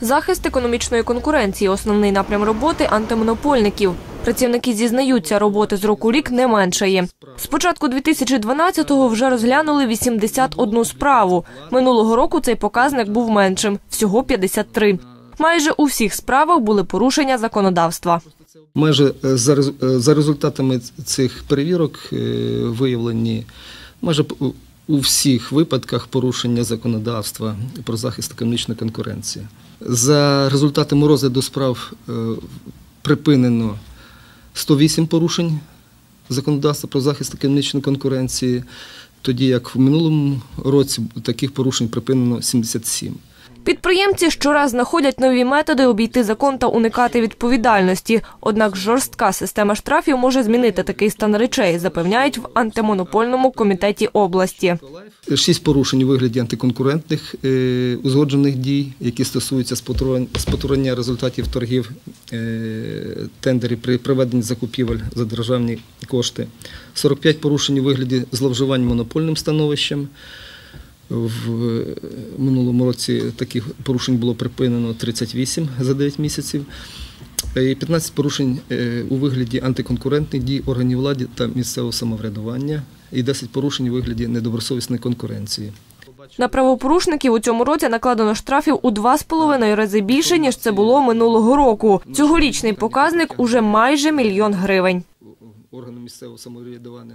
Захист економічної конкуренції основний напрям роботи антимонопольників. Працівники зізнаються, роботи з року рік не меншає. З початку 2012-го вже розглянули 81 справу. Минулого року цей показник був меншим – всього 53. Майже у всіх справах були порушення законодавства. Майже е, е, за результатами цих перевірок е, виявлені майже у всіх випадках порушення законодавства про захист економічної конкуренції. За результатами розгляду справ е, припинено 108 порушень законодавства про захист економічної конкуренції, тоді як в минулому році таких порушень припинено 77. Підприємці щораз знаходять нові методи обійти закон та уникати відповідальності. Однак жорстка система штрафів може змінити такий стан речей, запевняють в антимонопольному комітеті області. Шість порушень у вигляді антиконкурентних е, узгоджених дій, які стосуються спотворення результатів торгів е, тендерів при проведенні закупівель за державні кошти. 45 порушень у вигляді зловживань монопольним становищем. В минулому році таких порушень було припинено 38 за 9 місяців. Е, І 15 порушень е, у вигляді антиконкурентних дій органів влади та місцевого самоврядування і 10 порушень у вигляді недобросовісної конкуренції. На правопорушників у цьому році накладено штрафів у два з половиною рази більше, ніж це було минулого року. Цьогорічний показник уже майже мільйон гривень. Органи місцевого самоврядування